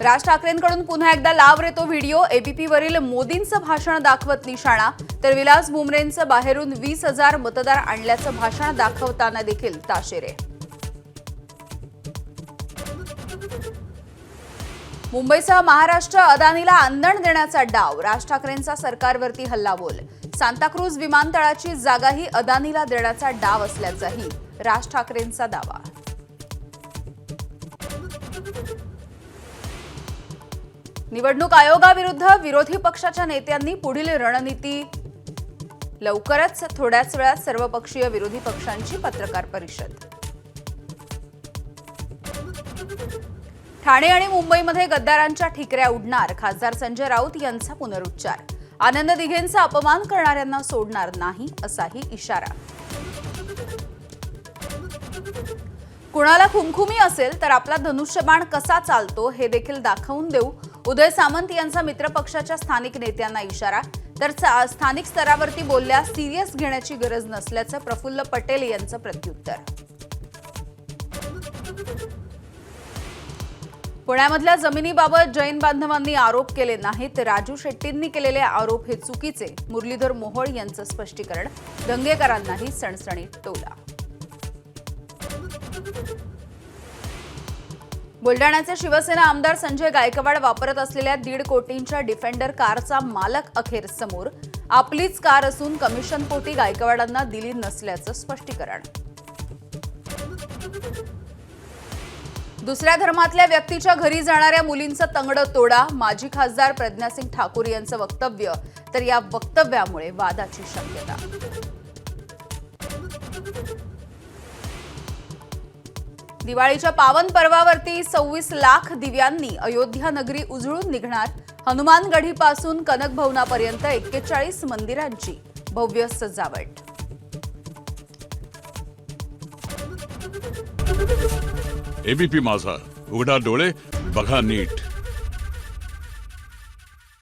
राज ठाकरेंकडून पुन्हा एकदा लाव रे तो व्हिडिओ. एबीपीवरील मोदींचं भाषण दाखवत निशाणा. तर विलास बुमरेंचं बाहेरून वीस हजार मतदार आणल्याचं भाषण दाखवताना देखील ताशेरे. मुंबईसह महाराष्ट्र अदानीला अंदण देण्याचा डाव. राज ठाकरेंचा सरकारवरती हल्लाबोल. सांताक्रूज विमानतळाची जागाही अदानीला देण्याचा डाव असल्याचाही राज ठाकरेंचा दावा. निवडणूक आयोगाविरुद्ध विरोधी पक्षाच्या नेत्यांनी पुढील रणनीती. लवकरच थोड्याच वेळात सर्वपक्षीय विरोधी पक्षांची पत्रकार परिषद. ठाणे आणि मुंबईमध्ये गद्दारांच्या ठिकऱ्या उडणार. खासदार संजय राऊत यांचा पुनरुच्चार. आनंद दिघेंचा अपमान करणाऱ्यांना सोडणार नाही असाही इशारा. कुणाला खुमखुमी असेल तर आपला धनुष्यबाण कसा चालतो हे देखील दाखवून देऊ. उदय सामंत यांचा मित्रपक्षाच्या स्थानिक नेत्यांना इशारा. तर स्थानिक स्तरावरती बोलल्यास सिरियस घेण्याची गरज नसल्याचं प्रफुल्ल पटेल यांचं प्रत्युत्तर. पुण्यामधल्या जमिनीबाबत जैन बांधवांनी आरोप केले नाहीत. राजू शेट्टींनी केलेले आरोप हे चुकीचे. मुरलीधर मोहोळ यांचं स्पष्टीकरण. दंगेकरांनाही सणसणीत टोला. बुलडाण्याचे शिवसेना आमदार संजय गायकवाड वापरत असलेल्या दीड कोटींच्या डिफेंडर कारचा मालक अखेर समोर. आपलीच कार असून कमिशन पोटी गायकवाडांना दिली नसल्याचं स्पष्टीकरण. दुसऱ्या धर्मातल्या व्यक्तीच्या घरी जाणाऱ्या मुलींचं तंगडं तोडा माजी खासदार प्रज्ञासिंग ठाकूर यांचं वक्तव्य तर या वक्तव्यामुळे वादाची शक्यता. दिवाळीच्या पावन पर्वावरती सव्वीस लाख दिव्यांनी अयोध्या नगरी उजळून निघणार. हनुमानगढीपासून कनक भवनापर्यंत एक्केचाळीस मंदिरांची भव्य सजावट. एबीपी माझा. उघडा डोळे बघा नीट.